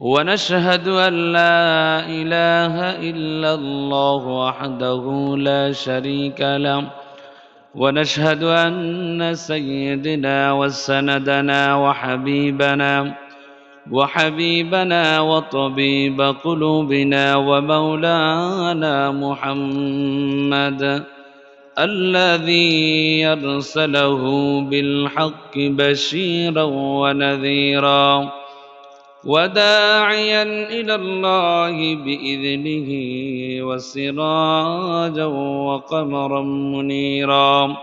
ونشهد أن لا إله إلا الله وحده لا شريك له. ونشهد أن سيدنا وسندنا وحبيبنا وحبيبنا وطبيب قلوبنا ومولانا محمد الذي يرسله بالحق بشيرا ونذيرا. وداعيا إلى الله بإذنه وسراجا وقمرا منيرا.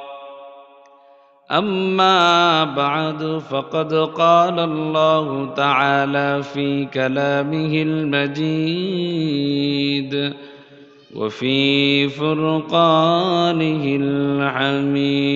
أما بعد فقد قال الله تعالى في كلامه المجيد وفي فرقانه الحميد.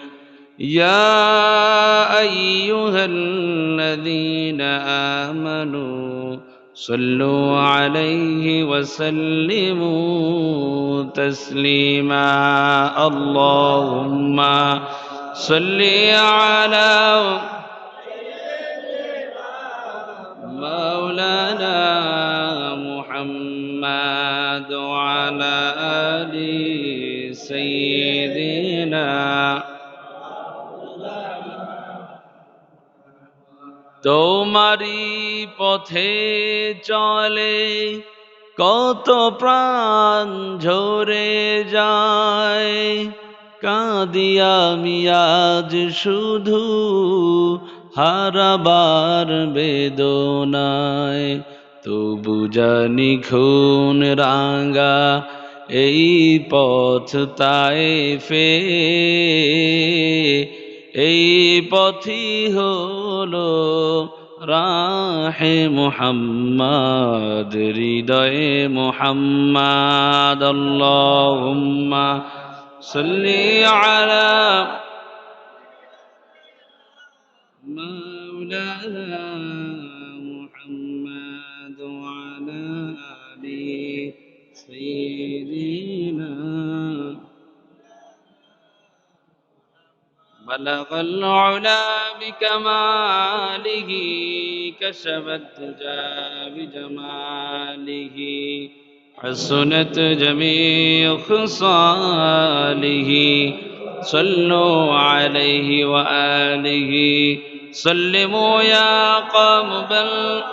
يا أيها الذين آمنوا صلوا عليه وسلموا تسليما. اللهم صل على مولانا محمد وعلى آل سيدنا তোমারি পথে চলে কত প্রাণ ঝরে যায়। কাঁদিয়া মিয়াজ শুধু হারাবার বেদনায়। তবু জানি খুন রাঙ্গা এই পথ তাই ফে এই পথি হলো রাহে মোহাম্মদ হৃদয়ে মোহাম্মদ আল্লাহুম্মা সাল্লি আলা মাওলানা بلغ العلا بكماله كشف الدجى بجماله حسنت جميع خصاله. صلوا عليه وآله. سلموا يا قوم بل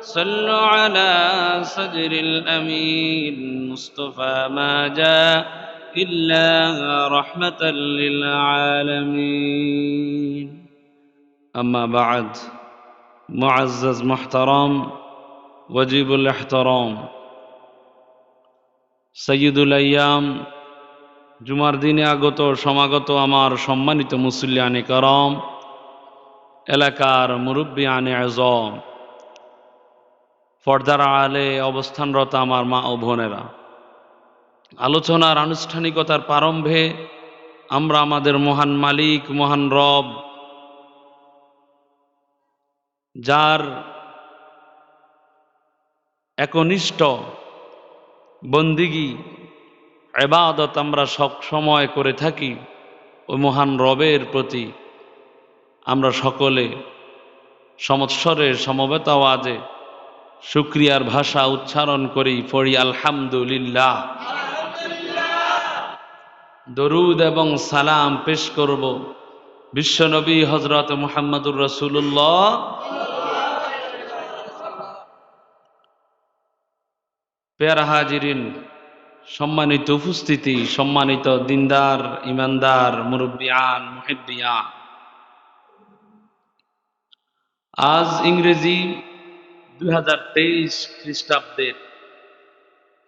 صلوا على صدر الأمين مصطفى ما جاء إلا رحمة للعالمين أما بعد معزز محترم وجيب الاحترام سيد الأيام জুমার দিনে আগত সমাগত আমার সম্মানিত মুসল্লিয়ানে করম এলাকার মুরব্বী আনে আজম পর্দার আলে অবস্থানরত আমার মা ও বোনেরা আলোচনার আনুষ্ঠানিকতার প্রারম্ভে আমরা আমাদের মহান মালিক, মহান রব, যার একনিষ্ঠ বন্দিগি, এবাদত আমরা সব সময় করে থাকি ওই মহান রবের প্রতি আমরা সকলে সমৎসরের সমবেত আওয়াজে শুক্রিয়ার ভাষা উচ্চারণ করি, পড়ি আলহামদুলিল্লাহ। দরুদ এবং সালাম পেশ করব। বিশ্বনবী হজরত মুহাম্মদুর রসুল্লাহ পেয়ারা হাজিরিন, সম্মানিত উপস্থিতি, সম্মানিত দিনদার, ইমানদার, মুরব্বিয়ান মুহিব্বিয়ান আজ ইংরেজি দুই হাজার তেইশ খ্রিস্টাব্দের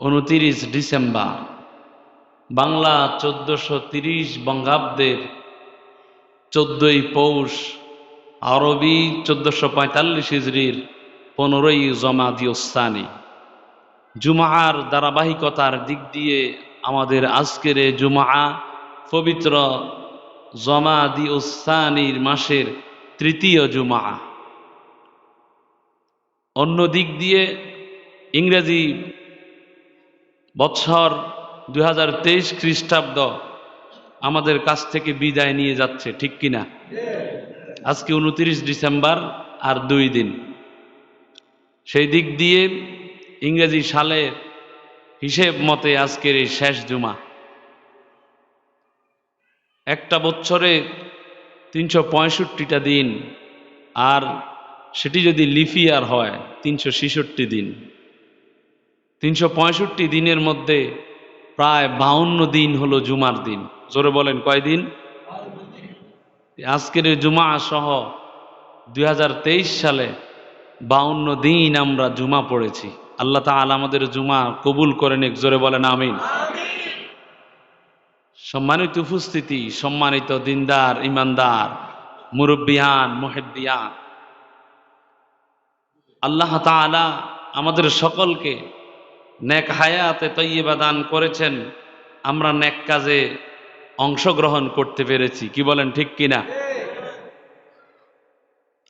উনতিরিশ ডিসেম্বর। বাংলা চোদ্দশো তিরিশ বঙ্গাব্দের চোদ্দই পৌষ আরবি চোদ্দশো পঁয়তাল্লিশ হিজড়ির পনেরোই জমা জমাদিউস্তানি জুমার ধারাবাহিকতার দিক দিয়ে আমাদের আজকের এ জুমা পবিত্র জমাদিউস্তানির মাসের তৃতীয় জুমা। অন্য দিক দিয়ে ইংরেজি বৎসর দুই হাজার তেইশ খ্রিস্টাব্দ আমাদের কাছ থেকে বিদায় নিয়ে যাচ্ছে, ঠিক কিনা আজকে উনত্রিশ ডিসেম্বর আর দুই দিন। সেই দিক দিয়ে ইংরেজি সালের হিসেব মতে আজকের এই শেষ জুমা। একটা বছরে তিনশো পঁয়ষট্টিটা দিন আর সেটি যদি লিফিয়ার হয়, তিনশো ছেষট্টি দিন। তিনশো পঁয়ষট্টি দিনের মধ্যে প্রায় বাউন্ন দিন হলো জুমার দিন। জোরে বলেন, কয় দিন? আজকের এই জুমা সহ দুই হাজার তেইশ সালে বাউন্ন দিন আমরা জুমা পড়েছি। আল্লাহ তাআলা আমাদের জুমা কবুল করেন এক, জোরে বলেন, আমিন। সম্মানিত উপস্থিতি, সম্মানিত দিনদার, ইমানদার, মুরব্বিয়ান মুহেব্বিয়ান আল্লাহ তাআলা আমাদের সকলকে নেক হায়াতে তৈয়বা দান করেছেন, আমরা নেক কাজে অংশগ্রহণ করতে পেরেছি। কি বলেন, ঠিক কিনা?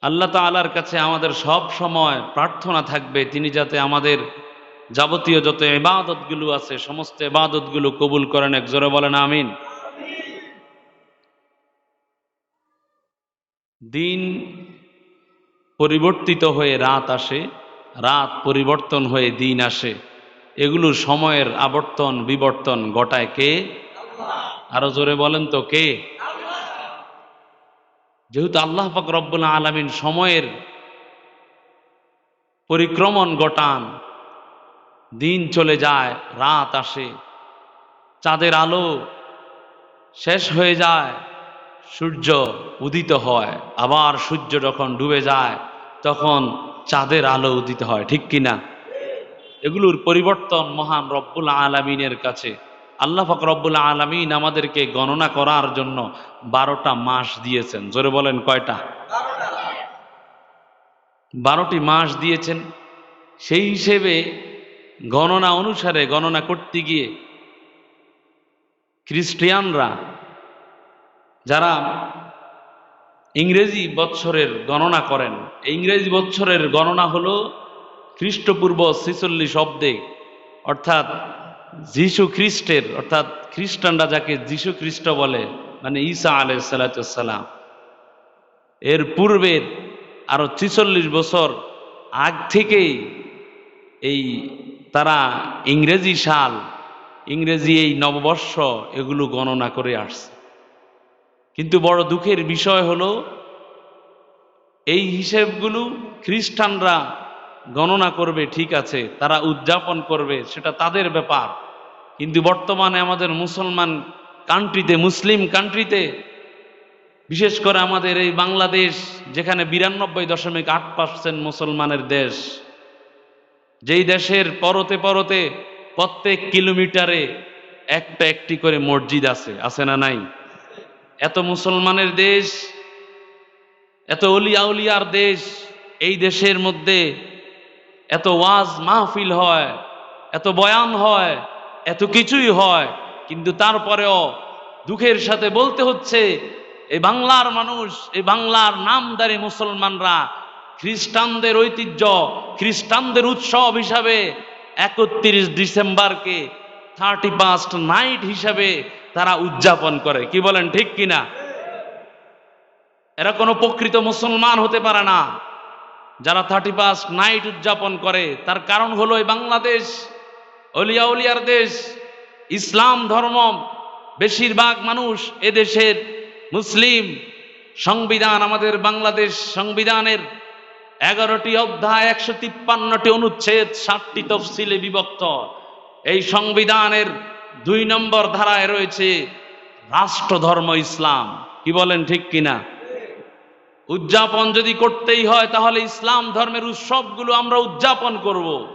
আল্লাহ তাআলার কাছে আমাদের সব সময় প্রার্থনা থাকবে, তিনি যাতে আমাদের যাবতীয় যত এবাদতগুলো আছে, সমস্ত এবাদতগুলো কবুল করেন এক জোরে বলেন, আমিন। দিন পরিবর্তিত হয়ে রাত আসে, রাত পরিবর্তন হয়ে দিন আসে। এগুলো সময়ের আবর্তন বিবর্তন ঘটায় কে? আরও জোরে বলেন তো কে? যেহেতু আল্লাহ পাক রব্বুল আলমিন সময়ের পরিক্রমণ ঘটান দিন চলে যায় রাত আসে চাঁদের আলো শেষ হয়ে যায় সূর্য উদিত হয় আবার সূর্য যখন ডুবে যায় তখন চাঁদের আলো উদিত হয় ঠিক কিনা? এগুলোর পরিবর্তন মহান রব্বুল আলমিনের কাছে। আল্লাহ ফাক রব্বুল আলমিন আমাদেরকে গণনা করার জন্য বারোটা মাস দিয়েছেন। জোরে বলেন কয়টা? বারোটি মাস দিয়েছেন। সেই হিসেবে গণনা অনুসারে গণনা করতে গিয়ে খ্রিস্টিয়ানরা যারা ইংরেজি বৎসরের গণনা করেন ইংরেজি বৎসরের গণনা হলো খ্রিস্টপূর্ব ছেচল্লিশ অব্দে অর্থাৎ যিশু খ্রিস্টের, অর্থাৎ খ্রিস্টানরা যাকে যিশু খ্রিস্ট বলে মানে ঈসা আলাই সালাতাম এর পূর্বের আরও ছিচল্লিশ বছর আগ থেকেই এই তারা ইংরেজি সাল, ইংরেজি এই নববর্ষ এগুলো গণনা করে আসছে। কিন্তু বড় দুঃখের বিষয় হলো, এই হিসেবগুলো খ্রিস্টানরা গণনা করবে, ঠিক আছে, তারা উদযাপন করবে, সেটা তাদের ব্যাপার। কিন্তু বর্তমানে আমাদের মুসলমান কান্ট্রিতে মুসলিম কান্ট্রিতে বিশেষ করে আমাদের এই বাংলাদেশ, যেখানে বিরানব্বই দশমিক আট পার্সেন্ট মুসলমানের দেশ, যেই দেশের পরতে পরতে প্রত্যেক কিলোমিটারে একটা একটি করে মসজিদ আছে আছে না নাই? এত মুসলমানের দেশ, এত অলিয়া উলিয়ার দেশ, এই দেশের মধ্যে এত ওয়াজ মাহফিল হয়, এত বয়ান হয়, এত কিছুই হয়, কিন্তু তারপরেও দুঃখের সাথে বলতে হচ্ছে এই বাংলার মানুষ এই বাংলার নামদারি মুসলমানরা খ্রিস্টানদের ঐতিহ্য, খ্রিস্টানদের উৎসব হিসাবে একত্রিশ ডিসেম্বরকে থার্টি ফার্স্ট নাইট হিসাবে তারা উদযাপন করে। কি বলেন, ঠিক কিনা? এরা কোনো প্রকৃত মুসলমান হতে পারে না। যারা থার্টি ফার্স্ট নাইট উদযাপন করে, তার কারণ হলো এই বাংলাদেশ, অলিয়া উলিয়ার দেশ, ইসলাম ধর্ম, বেশিরভাগ মানুষ এদেশের মুসলিম। সংবিধান আমাদের বাংলাদেশ সংবিধানের এগারোটি অধ্যায়, একশো তিপ্পান্নটি অনুচ্ছেদ ষাটটি তফসিলে বিভক্ত। এই সংবিধানের দুই নম্বর ধারায় রয়েছে রাষ্ট্র ধর্ম ইসলাম। কি বলেন ঠিক কিনা? উদযাপন যদি করতেই হয় তাহলে ইসলাম ধর্মের উৎসবগুলো আমরা উদযাপন করব।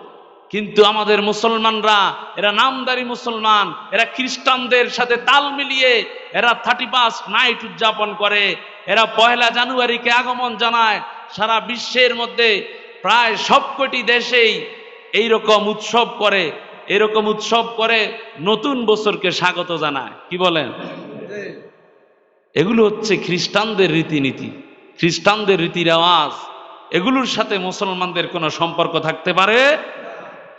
কিন্তু আমাদের মুসলমানরা এরা নামদারি মুসলমান এরা খ্রিস্টানদের সাথে তাল মিলিয়ে এরা থার্টি ফার্স্ট নাইট উদযাপন করে। এরা পয়লা জানুয়ারিকে আগমন জানায়। সারা বিশ্বের মধ্যে প্রায় সবকটি দেশেই এই রকম উৎসব করে। এরকম উৎসব করে নতুন বছরকে স্বাগত জানায়। কি বলেন? এগুলো হচ্ছে খ্রিস্টানদের রীতিনীতি। খ্রিস্টানদের রীতি রেওয়াজ এগুলোর সাথে মুসলমানদের কোনো সম্পর্ক থাকতে পারে?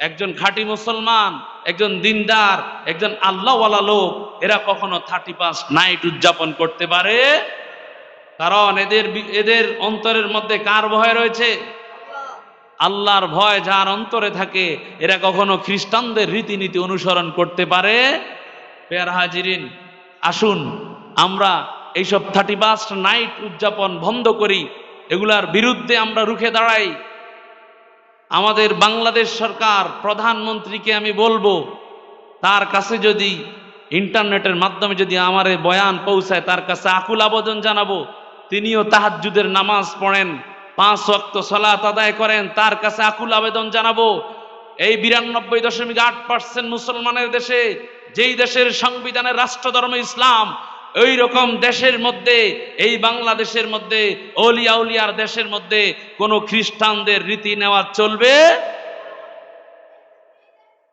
একজন খাঁটি মুসলমান, একজন দিনদার, একজন আল্লাহওয়ালা লোক, এরা কখনো থার্টি পাঁচ নাইট উদযাপন করতে পারে? কারণ এদের এদের অন্তরের মধ্যে কার ভয় রয়েছে? আল্লাহর ভয় যার অন্তরে থাকে, এরা কখনো খ্রিস্টানদের রীতিনীতি অনুসরণ করতে পারে? পেয়ার হাজিরিন, আসুন, আমরা এইসব থার্টি ফার্স্ট নাইট উদযাপন বন্ধ করি, এগুলার বিরুদ্ধে আমরা রুখে দাঁড়াই। আমাদের বাংলাদেশ সরকার, প্রধানমন্ত্রীকে আমি বলব, তার কাছে যদি ইন্টারনেটের মাধ্যমে যদি আমার বয়ান পৌঁছায়, তার কাছে আকুল আবেদন জানাব, তিনিও তাহাজ্জুদের নামাজ পড়েন, পাঁচ ওয়াক্ত সলাত আদায় করেন, তার কাছে আকুল আবেদন জানাব। এই বিরানব্বই দশমিক আট পার্সেন্ট মুসলমানের দেশে, যেই দেশের সংবিধানের রাষ্ট্রধর্ম ইসলাম ওই রকম দেশের মধ্যে, এই বাংলাদেশের মধ্যে, অলিয়া উলিয়ার দেশের মধ্যে কোনো খ্রিস্টানদের রীতি নেওয়া চলবে?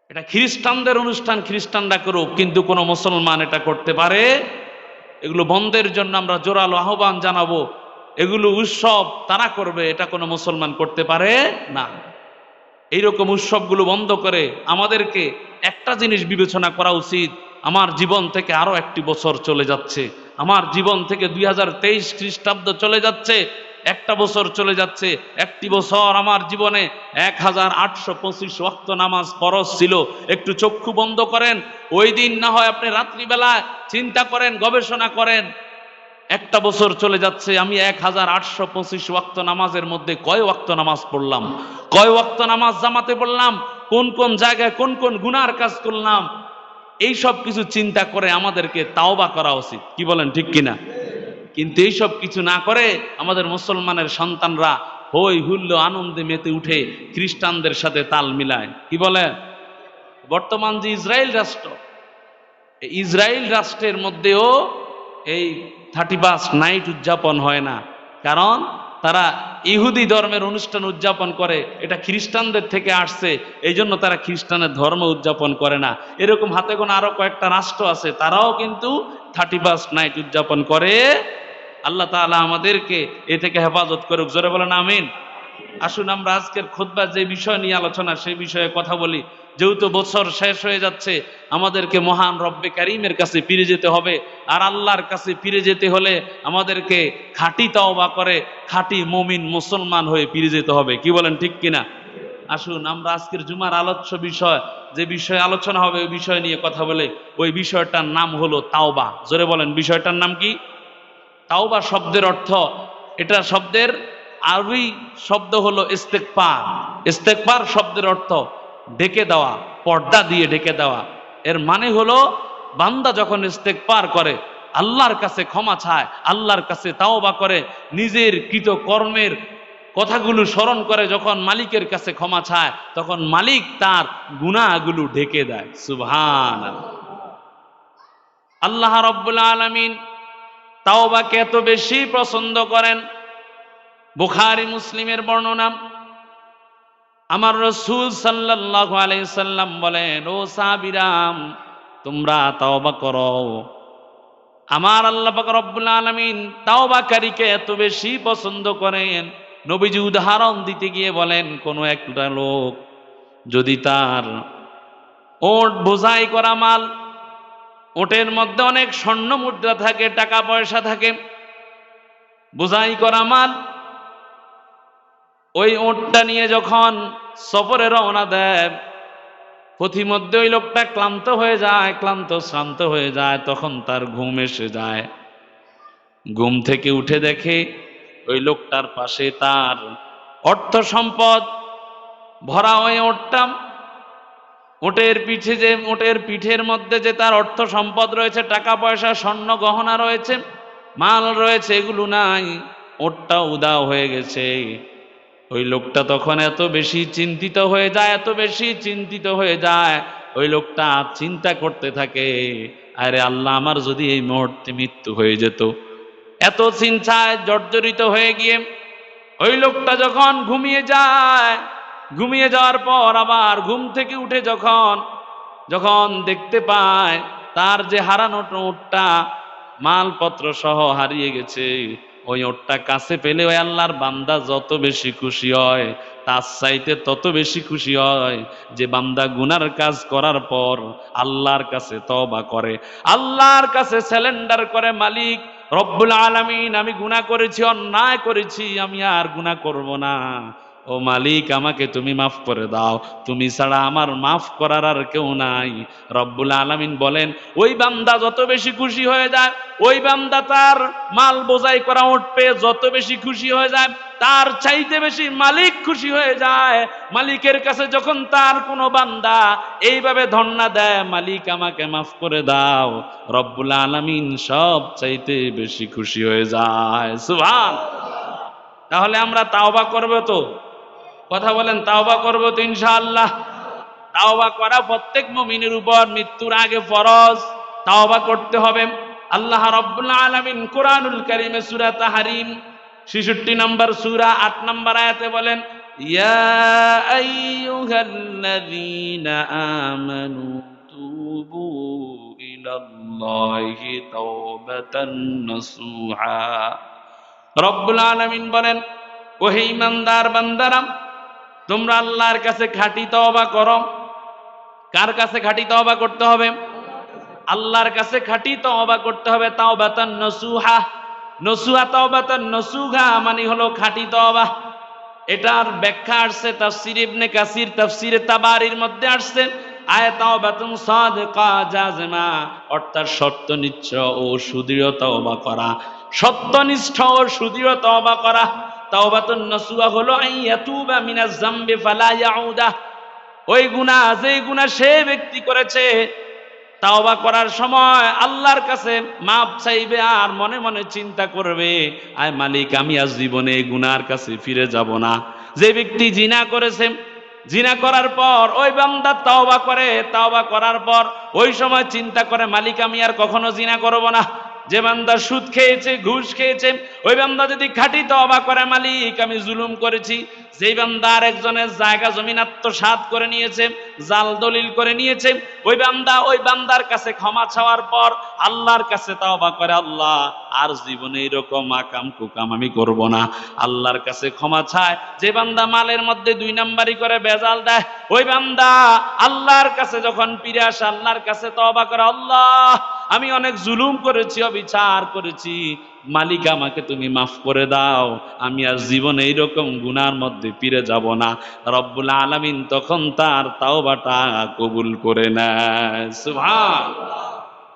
এটা খ্রিস্টানদের অনুষ্ঠান, খ্রিস্টানরা করুক, কিন্তু কোনো মুসলমান এটা করতে পারে? এগুলো বন্ধের জন্য আমরা জোরালো আহ্বান জানাব। এগুলো উৎসব তারা করবে, এটা কোনো মুসলমান করতে পারে? না। এইরকম উৎসবগুলো বন্ধ করে আমাদেরকে একটা জিনিস বিবেচনা করা উচিত। আমার জীবন থেকে আরও একটি বছর চলে যাচ্ছে। আমার জীবন থেকে দুই হাজার তেইশ খ্রিস্টাব্দ চলে যাচ্ছে, একটা বছর চলে যাচ্ছে। একটি বছর আমার জীবনে এক হাজার আটশো পঁচিশ ওয়াক্ত নামাজ ফরজ ছিল। একটু চক্ষু বন্ধ করেন, ওই দিন না হয় আপনি রাত্রিবেলায় চিন্তা করেন, গবেষণা করেন। একটা বছর চলে যাচ্ছে, আমি এক হাজার আটশো পঁচিশ ওয়াক্ত নামাজের মধ্যে কয় ওয়াক্ত নামাজ পড়লাম? কয় ওয়াক্ত নামাজ জামাতে পড়লাম? কোন কোন জায়গায় কোন কোন গুনার কাজ করলাম? এই সব কিছু চিন্তা করে আমাদেরকে তাওবা করা উচিত। কি বলেন, ঠিক কিনা? কিন্তু এইসব কিছু না করে আমাদের মুসলমানের সন্তানরা হই হুল্ল আনন্দে মেতে উঠে খ্রিস্টানদের সাথে তাল মিলায়। কি বলে বর্তমান যে ইসরায়েল রাষ্ট্র, এই ইসরায়েল রাষ্ট্রের মধ্যেও এই থার্টি ফার্স্ট নাইট উদযাপন হয় না। কারণ তারা ইহুদি ধর্মের অনুষ্ঠান উদযাপন করে, এটা খ্রিস্টানদের থেকে আসছে এই জন্য তারা খ্রিস্টানের ধর্ম উদযাপন করে না। এরকম হাতে কোনো আরও কয়েকটা রাষ্ট্র আছে, তারাও কিন্তু থার্টি ফার্স্ট নাইট উদযাপন করে। আল্লাহ তাআলা আমাদেরকে এ থেকে হেফাজত করুক। জোরে বলেন, আমিন। আসুন আমরা আজকের খোদবার যে বিষয় নিয়ে আলোচনা, সেই বিষয়ে কথা বলি। যেহেতু বছর শেষ হয়ে যাচ্ছে, আমাদেরকে মহান রব্বে কারিমের কাছে ফিরে যেতে হবে। আর আল্লাহর কাছে ফিরে যেতে হলে আমাদেরকে খাঁটি তাওবা করে, খাঁটি মমিন মুসলমান হয়ে ফিরে যেতে হবে। কি বলেন, ঠিক কিনা? আসুন আমরা আজকের জুমার আলোচ্য বিষয়, যে বিষয়ে আলোচনা হবে, ওই বিষয় নিয়ে কথা বলে। ওই বিষয়টার নাম হলো তাওবা। জোরে বলেন, বিষয়টার নাম কি? তাওবা শব্দের অর্থ, এটা শব্দের আরবি শব্দ হলো ইস্তেকপার ইস্তেকপার শব্দের অর্থ ঢেকে দেওয়া, পর্দা দিয়ে ঢেকে দেওয়া। এর মানে হলো বান্দা যখন ইস্তেকপার করে, আল্লাহর কাছে ক্ষমা চায়, আল্লাহর কাছে তাওবা করে, নিজের কৃত কর্মের কথাগুলো স্মরণ করে যখন মালিকের কাছে ক্ষমা চায়, তখন মালিক তার গুনাহগুলো ঢেকে দেয়। সুভান আল্লাহ রব্বুল আলামিন তাওবাকে এত বেশি পছন্দ করেন বুখারি মুসলিমের বর্ণনা। আমার রসুল সাল্লাল্লাহু আলাইহি সাল্লাম বলেন, ও সাহাবীরাম, তোমরা তাওবা করো। আমার আল্লাহ রব্বুল আলামিন তাওবাকারীকে এত বেশি পছন্দ করেন। নবীজি উদাহরণ দিতে গিয়ে বলেন, কোন একটা লোক যদি তার ওট বোঝাই করা মাল, ওটের মধ্যে অনেক স্বর্ণ মুদ্রা থাকে, টাকা পয়সা থাকে, বোঝাই করা মাল ওই ওটটা নিয়ে যখন সফরে রওনা দেয় পথিমধ্যে ওই লোকটা ক্লান্ত হয়ে যায়, ক্লান্ত, শ্রান্ত হয়ে যায়, তখন তার ঘুম এসে যায়। ঘুম থেকে উঠে দেখে ওই লোকটার পাশে তার অর্থ সম্পদ ভরা হয়ে ওটটা ওটের পিঠে যে ওটের পিঠের মধ্যে যে তার অর্থ সম্পদ রয়েছে, টাকা পয়সা, স্বর্ণ গহনা রয়েছে, মাল রয়েছে, এগুলো নাই ওটটা উদাও হয়ে গেছে। ওই লোকটা তখন এত বেশি চিন্তিত হয়ে যায়, এত বেশি চিন্তিত হয়ে যায়, ওই লোকটা চিন্তা করতে থাকে, আরে আল্লাহ, আমার যদি এই মুহূর্তে মৃত্যু হয়ে যেত। এত চিন্তায় জর্জরিত হয়ে গিয়ে ওই লোকটা যখন ঘুমিয়ে যায়, ঘুমিয়ে যাওয়ার পর আবার ঘুম থেকে উঠে যখন যখন দেখতে পায়, তার যে হারানো ওটটা মালপত্র সহ হারিয়ে গেছে ওই ওটটা কাছে পেলে ওই আল্লাহর বান্দা যত বেশি খুশি হয়, তার চাইতে তত বেশি খুশি হয় যে বান্দা গুনার কাজ করার পর আল্লাহর কাছে তবা করে। আল্লাহর কাছে স্যালেন্ডার করে, মালিক, রব্বুল আলামিন, আমি গুনা করেছি, অন্যায় করেছি, আমি আর গুনা করব না। ও মালিক, আমাকে তুমি মাফ করে দাও। তুমি ছাড়া আমার মাফ করার আর কেউ নাই। রব্বুল আলামিন বলেন, ওই বান্দা যত বেশি খুশি হয়ে যায়, ওই বান্দা তার মাল বোঝাই করা উঠবে যত বেশি খুশি হয়ে যায়, তার চাইতে বেশি মালিক খুশি হয়ে যায়। মালিকের কাছে যখন তার কোনো বান্দা এইভাবে ধন্না দেয়, মালিক আমাকে মাফ করে দাও। রব্বুল আলামিন সব চাইতে বেশি খুশি হয়ে যায়। সুভান তাহলে আমরা তাওবা করব তো? কথা বলেন, তাওবা করব তো ইনশাআল্লাহ। তাওবা করা প্রত্যেক মুমিনের উপর মৃত্যুর আগে ফরজ। তাওবা করতে হবে। আল্লাহ রাব্বুল আলামিন কোরআনুল কারীমে সূরা তাহরিম 66 নম্বর সূরা 8 নম্বর আয়াতে বলেন, ইয়া আইয়ুহাল্লাযীনা আমানু তুবু ইলাল্লাহি তাওবাতান নাসুহা। রব্বুল আলামিন বলেন, ওহে ইমানদার বান্দারাম তোমরা আল্লাহর কাছে খাঁটি তওবা করো। কার কাছে খাঁটি তওবা করতে হবে? আল্লাহর কাছে খাঁটি তওবা করতে হবে তাওবাতান নসুহা। নসুহা, তাওবাতান নসুহা মানে হলো খাঁটি তওবা। এটার ব্যাখ্যা আসছে তাফসির ইবনে কাসির, তাফসিরে তাবারির মধ্যে আসছে। অর্থাৎ সত্যনিষ্ঠ ও সুদৃঢ় তওবা করা। সত্যনিষ্ঠ ও সুদৃঢ় তওবা করা। তাওবাতুন নসুহা হলো আইয়াতুবা মিনাজ ফালা ইয়াউদা। ওই গুনাহ গুনাহ সে ব্যক্তি করেছে, তাওবা করার সময় আল্লাহর কাছে মাপ চাইবে আর মনে মনে চিন্তা করবে, আয় মালিক, আমি আজ জীবনে এই গুনার কাছে ফিরে যাব না। যে ব্যক্তি জিনা করেছে, জিনা করার পর ওই বান্দা তাওবা করে, তাওবা করার পর ওই সময় চিন্তা করে, মালিক, আমি আর কখনো জিনা করব না। যে বান্দা সুদ খেয়েছে, ঘুষ খেয়েছে, ওই বান্দা যদি খাঁটি তওবা করে, মালিক, আমি জুলুম করেছি। যেই বান্দা আর একজনের জায়গা, জমিন আত্মসাৎ করে নিয়েছে, জাল দলিল করে নিয়েছে, ওই বান্দা ওই বান্দার কাছে ক্ষমা চাওয়ার পর আল্লাহর কাছে তওবা করে, আল্লাহ, আর জীবনে এরকম আকাম কুকাম আমি করব না। আল্লাহর কাছে ক্ষমা চায়। যে বান্দা মালের মধ্যে দুই নাম্বারি করে, বেজাল দেয়, ওই বান্দা আল্লাহর কাছে যখন ফিরে আসে, আল্লাহর কাছে তওবা করে, আল্লাহ আমি অনেক জুলুম করেছি, অবিচার করেছি। মালিক আমাকে তুমি মাফ করে দাও। আমি আর জীবনে এইরকম গুনার মধ্যে ফিরে যাব না। রব্বুল আলামিন তখন তার তাওবাটা কবুল করে নেয়। সুবহান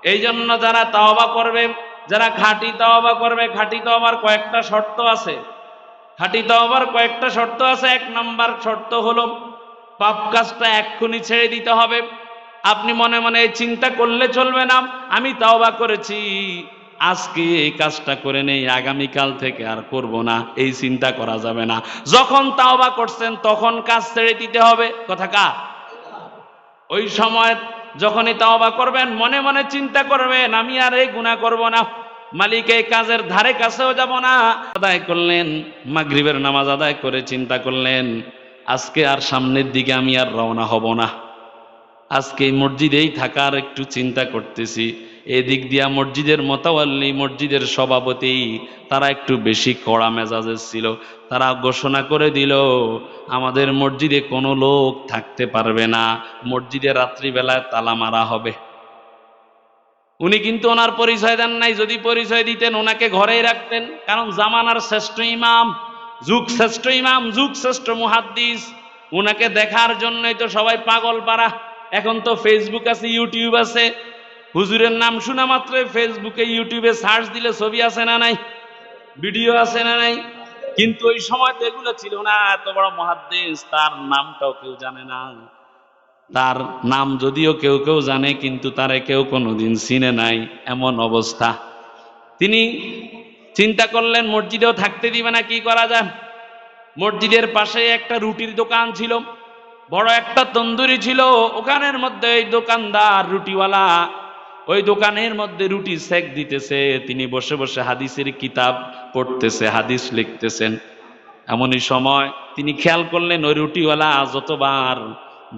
এই জন্য যারা তাওবা করবে, যারা খাঁটি তাওবা করবে, খাঁটি তাওবার কয়েকটা শর্ত আছে। খাঁটি তাওবার কয়েকটা শর্ত আছে। এক নাম্বার শর্ত হলো, পাপ কাজটা এক্ষুনি ছেড়ে দিতে হবে। আপনি মনে মনে চিন্তা করলে চলবে না। আমি তাওবা করেছি। আজকে এই কাজটা করে নেই, আগামীকাল থেকে আর করব না, এই চিন্তা করা যাবে না। যখন তাওবা করছেন, তখন কাজ ছেড়ে দিতে হবে। কথা কা? ওই সময় যখনই তাওবা করবেন, মনে মনে চিন্তা করবেন, আমি আর এই গুণা করব না। মালিক এই কাজের ধারে কাছেও যাব না। আদায় করলেন, মাগরিবের নামাজ আদায় করে চিন্তা করলেন, আজকে আর সামনের দিকে আমি আর রওনা হব না। আজকে এই মসজিদেই থাকার একটু চিন্তা করতেছি। এদিক দিয়া মসজিদের মোতাওয়াল্লি, মসজিদের সভাপতি তারা একটু বেশি কড়া মেজাজের ছিল। তারা ঘোষণা করে দিল, আমাদের মসজিদে কোনো লোক থাকতে পারবে না। মসজিদে রাত্রিবেলায় তালা মারা হবে। উনি কিন্তু ওনার পরিচয় দেন নাই। যদি পরিচয় দিতেন, ওনাকে ঘরেই রাখতেন। কারণ জামানার শ্রেষ্ঠ ইমাম, যুগ শ্রেষ্ঠ ইমাম, যুগ শ্রেষ্ঠ মুহাদ্দিস ওনাকে দেখার জন্যই তো সবাই পাগল পারা এখন তো ফেসবুক আছে ইউটিউব আছে। হুজুরের নাম শোনা মাত্রই ফেসবুকে ইউটিউবে সার্চ দিলে ছবি আছে না নাই? ভিডিও আছে না নাই? কিন্তু ওই সময় তো এগুলো ছিল না, এত বড় মহাদ্দেশ, তার নামটাও কেউ জানে না। তার নাম যদিও কেউ কেউ জানে, কিন্তু তারে কেউ কোনোদিন চিনে নাই, এমন অবস্থা। তিনি চিন্তা করলেন, মসজিদেও থাকতে দিবে না, কি করা যায়? মসজিদের পাশে একটা রুটির দোকান ছিল। বড় একটা তন্দুরি ছিল, ওখানের মধ্যে ওই দোকানদার রুটিওয়ালা, ওই দোকানের মধ্যে রুটি সেক দিতেছে, তিনি বসে বসে হাদিসের কিতাব পড়তেছে, হাদিস লিখতেছেন। এমনই সময় তিনি খেয়াল করলেন, ওই রুটিওয়ালা যতবার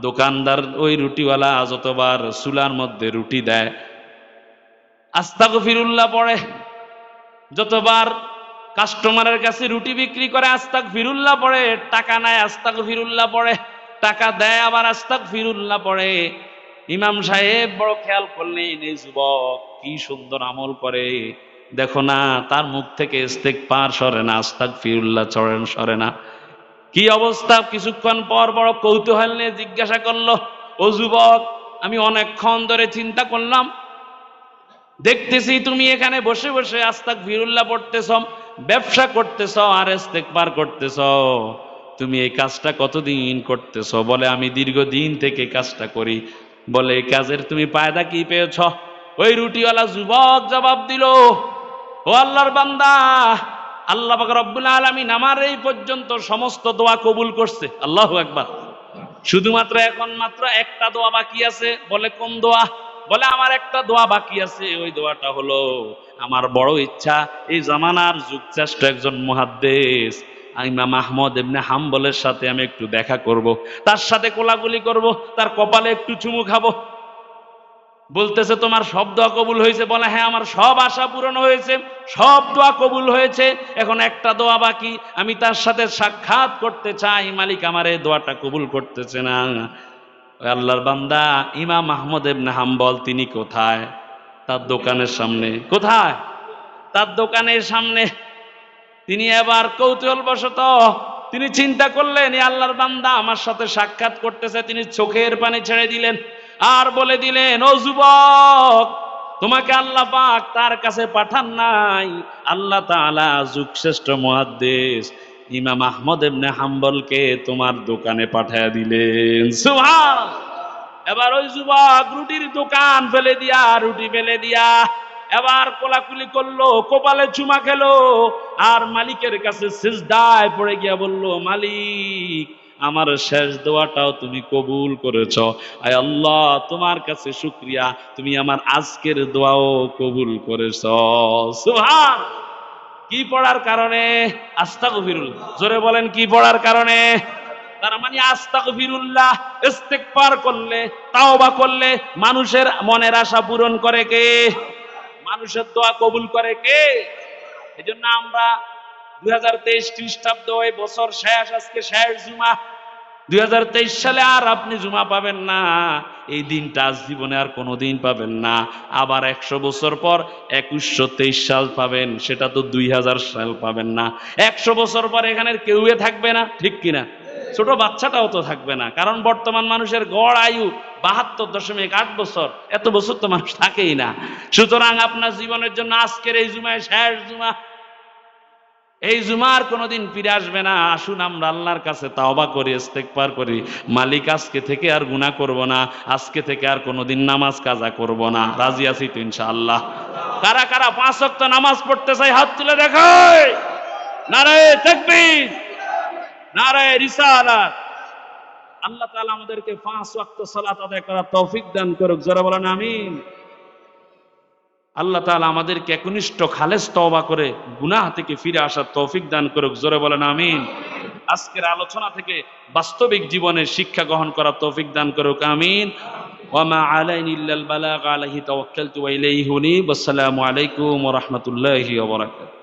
দোকানদার, ওই রুটিওয়ালা যতবার চুলার মধ্যে রুটি দেয় আস্তাক ফিরুল্লাহ পড়ে। যতবার কাস্টমারের কাছে রুটি বিক্রি করে আস্তাক ফিরুল্লাহ পড়ে, টাকা নেয় আস্তাক ফিরুল্লাহ পড়ে। টাকা দেয়, আবার আস্তাক ফিরুল্লাহ পড়ে। ইমাম সাহেব বড় খেয়াল করলেন, এই যুবক কি সুন্দর আমল করে। দেখো না, তার মুখ থেকে ইস্তেক পার সরে না আস্তাক ফিরুল্লাহ চড়েন, সরে না। কি অবস্থা? কিছুক্ষণ পর বড় কৌতূহল নিয়ে জিজ্ঞাসা করল, ও যুবক, আমি অনেকক্ষণ ধরে চিন্তা করলাম, দেখতেছি তুমি এখানে বসে বসে আস্তাক ফিরুল্লাহ পড়তেছ, ব্যবসা করতেছ আর ইস্তেক পার করতেছ। তুমি এই কাজটা কতদিন করতেছ? বলে, আমি দীর্ঘদিন থেকে কাজটা করি। বলে, এই কাজের তুমি পায়দা কি পেয়েছ? ওই রুটিওয়ালা যুবক জবাব দিল, ও আল্লাহর বান্দা, আল্লাহ রব্বুল আলামিন আমার এই পর্যন্ত সমস্ত দোয়া কবুল করছে। আল্লাহ একবার শুধুমাত্র এখন মাত্র একটা দোয়া বাকি আছে। বলে, কোন দোয়া? বলে, আমার একটা দোয়া বাকি আছে। ওই দোয়াটা হলো, আমার বড় ইচ্ছা, এই জামানার যুগশ্রেষ্ঠ একজন মহাদ্দেশ ইমাম আহমদ এমনি হাম্বলের সাথে আমি একটু দেখা করব। তার সাথে কোলাগুলি করব, তার কপালে একটু চুমু খাব। বলতেছে, তোমার সব দোয়া কবুল হয়েছে? বলে হ্যাঁ আমার সব আশা পূরণ হয়েছে, সব দোয়া কবুল হয়েছে, এখন একটা দোয়া বাকি, আমি তার সাথে সাক্ষাৎ করতে চাই, মালিক আমার এই দোয়াটা কবুল করতেছে না। আল্লাহর বান্দা ইমাম আহমদ এবনে হাম্বল, তিনি কোথায়? তার দোকানের সামনে। কোথায়? তার দোকানের সামনে। তিনি এবার কৌতূহল বশত তিনি চিন্তা করলেন আল্লাহর বান্দা আমার সাথে সাক্ষাৎ করতেছে। তিনি চোখের পানি ছেড়ে দিলেন আর বলে দিলেন, ও যুবক, তোমাকে আল্লাহ পাক তার কাছে পাঠান নাই। আল্লাহ তাআলা যুগশ্রেষ্ঠ মহাদ্দেশ ইমাম আহমদ এমনে হাম্বলকে তোমার দোকানে পাঠায় দিলেন। সুবহান এবার ওই যুবক রুটির দোকান ফেলে দিয়া, রুটি ফেলে দিয়া এবার কোলাকুলি করল, কপালে চুমা খেলো, আর মালিকের কাছে সিজদায় পড়ে গিয়া বলল, মালিক, আমার শেষ দোয়াটাও তুমি কবুল করেছ। আয় আল্লাহ, তোমার কাছে শুক্রিয়া, তুমি আমার আজকের দোয়াও কবুল করেছ। সুবহান। কি পড়ার কারণে? আস্তা গভীরুল জোরে বলেন, কি পড়ার কারণে? তার মানে আস্তা গভীরুল্লাহ ইস্তেকবার করলে, তাওবা করলে মানুষের মনের আশা পূরণ করে কে? মানুষের দোয়া কবুল করে কে? এজন্য আমরা দুই হাজার তেইশ খ্রিস্টাব্দ এই বছর শেষ, আজকে শেষ জুমা। দুই হাজার তেইশ সালে আর আপনি জুমা পাবেন না। এই দিনটা আজ জীবনে আর কোনো দিন পাবেন না। আবার একশো বছর পর একুশশো তেইশ সাল পাবেন, সেটা তো দুই হাজার সাল পাবেন না। একশো বছর পর এখানের কেউয়ে থাকবে না, ঠিক কিনা? ছোট বাচ্চাটাও তো থাকবে না। কারণ বর্তমান মানুষের গড় আয়ু বাহাত্তর দশমিক আট বছর। এত বছর তো মানুষ থাকেই না। সুতরাং আপনার জীবনের জন্য আজকের এই জুমায়, শেষ জুমা এই জুমার কোনোদিন ফিরে আসবে না। আসুন আমরা আল্লাহর কাছে তাওবা করি, ইস্তেগফার করি। মালিক আজকে থেকে আর গুনাহ করব না। আজকে থেকে আর কোনোদিন নামাজ কাজা করব না। রাজি আছি তো ইনশাআল্লাহ। কারা কারা পাঁচ ওয়াক্ত নামাজ পড়তে চাই হাত তুলে দেখায়। নারায়ে তাকবীর। নারায়ে রিসালাত। আল্লাহ তাআলা আমাদেরকে পাঁচ ওয়াক্ত সালাত আদায় করার তৌফিক দান করুক যারা বলেন আমিন। আল্লাহ তাআলা আমাদেরকে একনিষ্ঠ খালেস তওবা করে গুনাহ থেকে ফিরে আসার তৌফিক দান করুক, জোরে বলেন আমিন। আজকের আলোচনা থেকে বাস্তবিক জীবনের শিক্ষা গ্রহণ করার তৌফিক দান করুক, আমিন। ওয়ামা আলাইনি ইল্লাল বালাগ আলাইহি তাওয়াক্কালতু ওয়া ইলাইহি হুনি ওয়াসসালামু আলাইকুম ওয়া রাহমাতুল্লাহি ওয়া বারাকাতুহু।